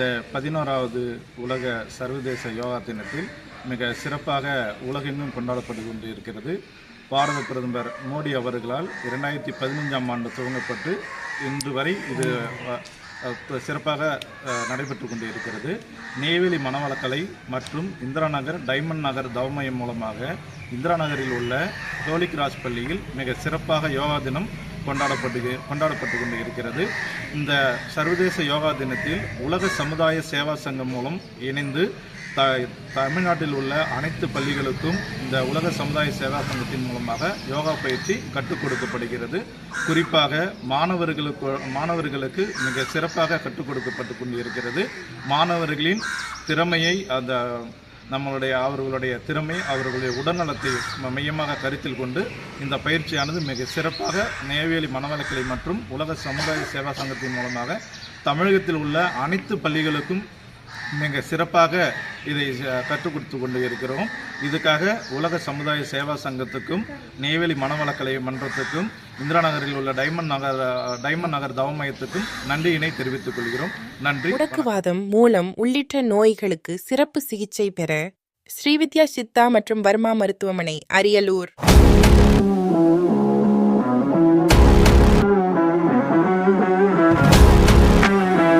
இந்த பதினோராவது உலக சர்வதேச யோகா தினத்தில் மிக சிறப்பாக உலகெங்கும் கொண்டாடப்பட்டு கொண்டு இருக்கிறது பாரத பிரதமர் மோடி அவர்களால் இரண்டாயிரத்தி பதினஞ்சாம் ஆண்டு துவங்கப்பட்டு இன்று வரை இது சிறப்பாக நடைபெற்று கொண்டு இருக்கிறது நெய்வேலி மணவளக்கலை மற்றும் இந்திரா நகர் டைமண்ட் நகர் தவமயம் மூலமாக இந்திரா நகரில் உள்ள ஹோலி ராஜ் பள்ளியில் மிக சிறப்பாக யோகா தினம் கொண்டாடப்பட்டு கொண்டாடப்பட்டு கொண்டு இருக்கிறது. இந்த சர்வதேச யோகா தினத்தில் உலக சமுதாய சேவா சங்கம் மூலம் இணைந்து த தமிழ்நாட்டில் உள்ள அனைத்து பள்ளிகளுக்கும் இந்த உலக சமுதாய சேவா சங்கத்தின் மூலமாக யோகா பயிற்சி கற்றுக் கொடுக்கப்படுகிறது. குறிப்பாக மாணவர்களுக்கு மாணவர்களுக்கு மிக சிறப்பாக கற்றுக் கொடுக்கப்பட்டு கொண்டு இருக்கிறது மாணவர்களின் திறமையை அந்த நம்மளுடைய அவர்களுடைய திறமை அவர்களுடைய உடல்நலத்தை மையமாக கருத்தில் கொண்டு இந்த பயிற்சியானது மிக சிறப்பாக நெய்வேலி மனவளக்கலை மற்றும் உலக சமுதாய சேவா சங்கத்தின் மூலமாக தமிழகத்தில் உள்ள அனைத்து பள்ளிகளுக்கும் மிக சிறப்பாக இதை கற்றுக் கொடுத்து கொண்டு இருக்கிறோம். இதுக்காக உலக சமுதாய சேவா சங்கத்துக்கும் நெய்வேலி மனவளக்கலை மன்றத்துக்கும் இந்திரா நகரில் உள்ள டைமண்ட் நகர் டைமண்ட் நகர் தவமயத்துக்கும் நன்றியினை தெரிவித்துக் கொள்கிறோம். நன்றி முடக்குவாதம் மூலம் உள்ளிட்ட நோய்களுக்கு சிறப்பு சிகிச்சை பெற ஸ்ரீவித்யா சித்தா மற்றும் வர்மா மருத்துவமனை அரியலூர்.